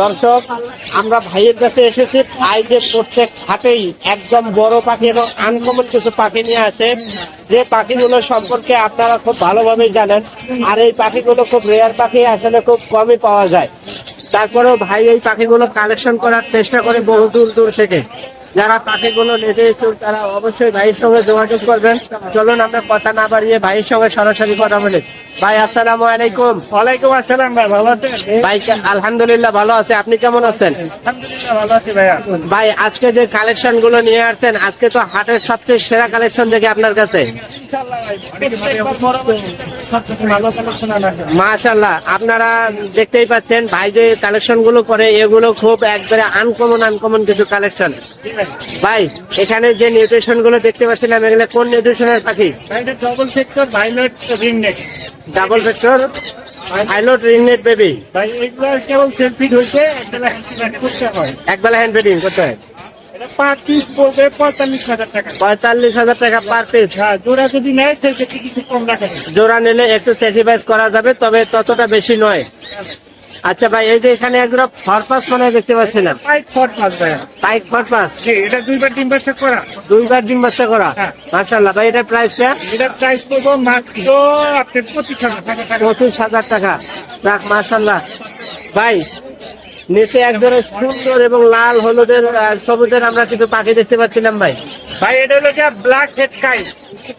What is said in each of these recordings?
দর্শক, আমরা ভাইয়ের কাছে এসেছি। ভাই যে প্রত্যেক হাতেই একদম বড় পাখি এবং আনকমন কিছু পাখি নিয়ে আছে যে পাখিগুলো সম্পর্কে আপনারা খুব ভালোভাবে জানেন। আর এই পাখিগুলো খুব রেয়ার পাখি, আসলে খুব কমই পাওয়া যায়। তারপরেও ভাই এই পাখিগুলো কালেকশন করার চেষ্টা করে বহু দূর দূর থেকে। যারা পাখি গুলো নিতে ইচ্ছুক তারা অবশ্যই ভাইয়ের সঙ্গে যোগাযোগ করবেন। চলুন আমরা কথা না বাড়িয়ে ভাইয়ের সঙ্গে সরাসরি কথা বলি। ভাই আসসালাম আলাইকুম। ওয়ালাইকুম আসসালাম ভাই ভালো আছেন? ভাই আলহামদুলিল্লাহ ভালো আছে। আপনি কেমন আছেন? আলহামদুলিল্লাহ ভালো আছি ভাইয়া। ভাই আজকে যে কালেকশনগুলো নিয়ে আসছেন আজকে তো হাটের সবচেয়ে সেরা কালেকশন দেখে আপনার কাছে। মাশাল্লাহ আপনারা দেখতেই পাচ্ছেন ভাই যে কালেকশনগুলো করে এগুলো খুব একবারে আনকমন আনকমন কিছু কালেকশন ভাই এখানে যে নিউট্রিশনগুলো দেখতে পাচ্ছিলাম এগুলো কোন নিউট্রিশনের পাখি? Double sector violet ring double factor pilot রিংনেট baby ভাই এগুলো কেবল সেলফিট হয়েছে একটা হ্যান্ড করতে হয়। একবেলা হ্যান্ড করতে হয়। পার পিস পড়বে পঁয়তাল্লিশ হাজার টাকা। পঁয়তাল্লিশ হাজার টাকা পার পিস হ্যাঁ জোড়া যদি নেয় সেক্ষেত্রে কিছু কম রাখা জোড়া নিলে একটু স্যাক্রিফাইস করা যাবে তবে ততটা বেশি নয়। আচ্ছা ভাই এই যে এখানে একজোড়া ফরপাস মানে দেখতে পাচ্ছিলাম। ফাইভ ফট পাঁচ ভাইয়া ফরপাস জি এটা দুইবার ডিম বাচ্চা করা। দুইবার ডিম বাচ্চা করা? হ্যাঁ। মার্শাল্লাহ ভাই এটার প্রাইসটা এটার প্রাইস পড়ব মাত্র পঁচিশ হাজার টাকা। টাকা পঁচিশ হাজার টাকা। যাক মার্শাল্লাহ ভাই নিচে একজনের সুন্দর এবং লাল হলুদের সবুজের আমরা কিছু পাখি দেখতে পাচ্ছিলাম ভাই। ভাই এটা হলো black head kite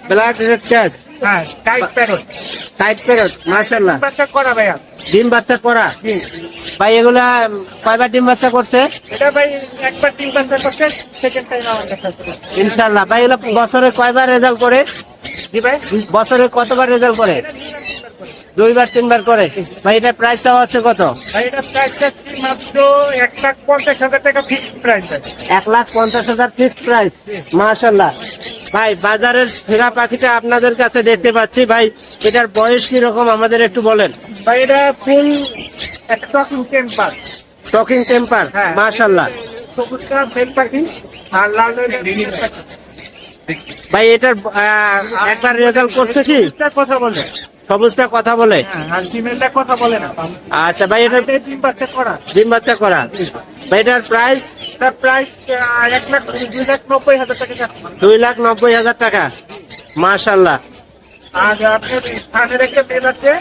black red cat হ্যাঁ কাইট প্যারট টাইট প্যারট মার্শাল্লাহ বাচ্চা করা ভাইয়া। ডিম বাচ্চা করা? জি। ভাই এগুলা কয়বার ডিম বাচ্চা করছে? এটা ভাই একবার তিন বাচ্চা করছে সেকেন্ড টাইম আমার ইনশাল্লাহ ভাই এগুলো বছরে কয়বার রেজাল্ট করে? জি ভাই। বছরে কতবার রেজাল্ট করে? দুইবার তিনবার করে। ভাই এটা প্রাইস চাওয়া হচ্ছে কত? ভাই এটা প্রাইস চাচ্ছি মাত্র এক লাখ পঞ্চাশ হাজার টাকা ফিক্সড প্রাইস এক লাখ পঞ্চাশ হাজার ফিক্সড প্রাইস মাশাল্লাহ ভাই বাজারের ফেরা পাখিটা আপনাদের কাছে দেখতে পাচ্ছি। ভাই এটার বয়স কি রকম আমাদের একটু বলেন। ভাই এটা ফুল একটা টকিং টেম্পার টকিং টেম্পার মাশাল্লাহ সবুজটা ফেল পাখি আর লাল ভাই এটার একবার রেজাল্ট করছে কি? কথা বলে। সবুজটা কথা বলে। হ্যাঁ আর ফিমেলটা কথা বলে না। আচ্ছা ভাই এটার এটা তিন বাচ্চা করা। ডিম বাচ্চা করা। ভাই এটার প্রাইস এটা প্রাইস এক লাখ দুই লাখ নব্বই হাজার টাকা দুই লাখ নব্বই হাজার টাকা। মাশাল্লাহ আর আপনার ধানের একটা মেল আছে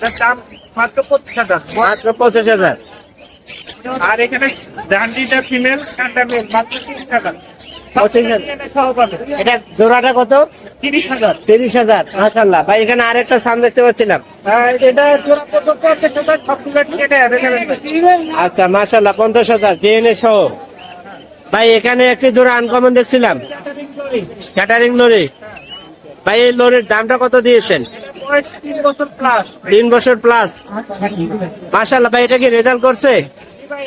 তার দাম মাত্র পঁচিশ হাজার। মাত্র পঁচিশ হাজার। আর এখানে ডান্ডিটা ফিমেল কান্ডা মেল মাত্র তিরিশ হাজার। পঁচিশ হাজার। সহ পাবে এটা জোড়াটা কত? তিরিশ হাজার। তিরিশ হাজার মাশাল্লাহ ভাই এখানে আরেকটা সান দেখতে পাচ্ছিলাম। অ্যাভেলেবেল আচ্ছা মাশাল্লাহ পঞ্চাশ হাজার ডিএনএ সহ। ভাই এখানে একটি জোড়া আনকমন দেখছিলাম। Catering lorry. ভাই এই লরির দামটা কত দিয়েছেন? তিন বছর প্লাস তিন বছর প্লাস মাশাল্লাহ ভাই এটা কি রেজাল্ট করছে?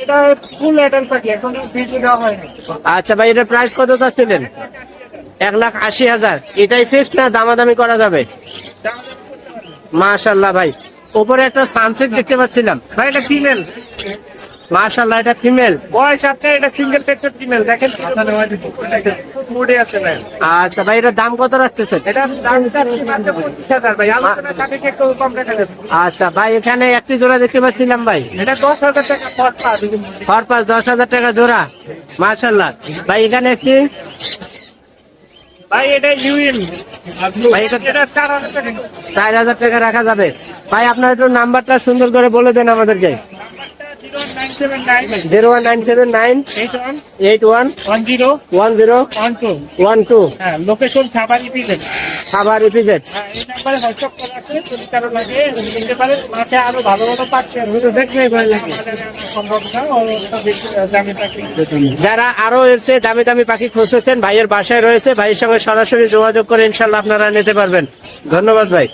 এটা ফুল অ্যাডাল্ট পাখি এখন ভিডিও দেওয়া হয়নি আচ্ছা ভাই এটা প্রাইস কত চাচ্ছিলেন? এক লাখ আশি হাজার। এটাই ফিক্সড না দামাদামি করা যাবে? মাশাল্লাহ ভাই। উপরে একটা সানসেট দেখতে পাচ্ছিলাম। ভাই এটা ফিমেল মাশাল্লাহ এটা ফিমেল বয়স আপনি এটা সিঙ্গেল সেক্টর ফিমেল দেখেন মুডে আছে ভাই আচ্ছা ভাই এটার দাম কত রাখতেছেন? এটা ভাই। একটু কম রাখা আচ্ছা ভাই এখানে একটি জোড়া দেখতে পাচ্ছিলাম ভাই। এটা দশ হাজার টাকা পাবে পারপাস দশ হাজার টাকা জোড়া। মাশাল্লাহ ভাই এখানে একটি ভাই এটা ইউএন ভাই এটা এটা চার হাজার টাকা রাখা যাবে। ভাই আপনার একটু নাম্বারটা সুন্দর করে বলে দেন আমাদেরকে। Zero one nine seven nine eight one one zero one zero one two one two location খাবার রিপিজেট আরও ভালো ভালো পাচ্ছে যারা আরও এসে দামি দামি পাখি খুঁজতেছেন ভাইয়ের বাসায় রয়েছে ভাইয়ের সঙ্গে সরাসরি যোগাযোগ করে ইনশাল্লাহ আপনারা নিতে পারবেন। ধন্যবাদ ভাই।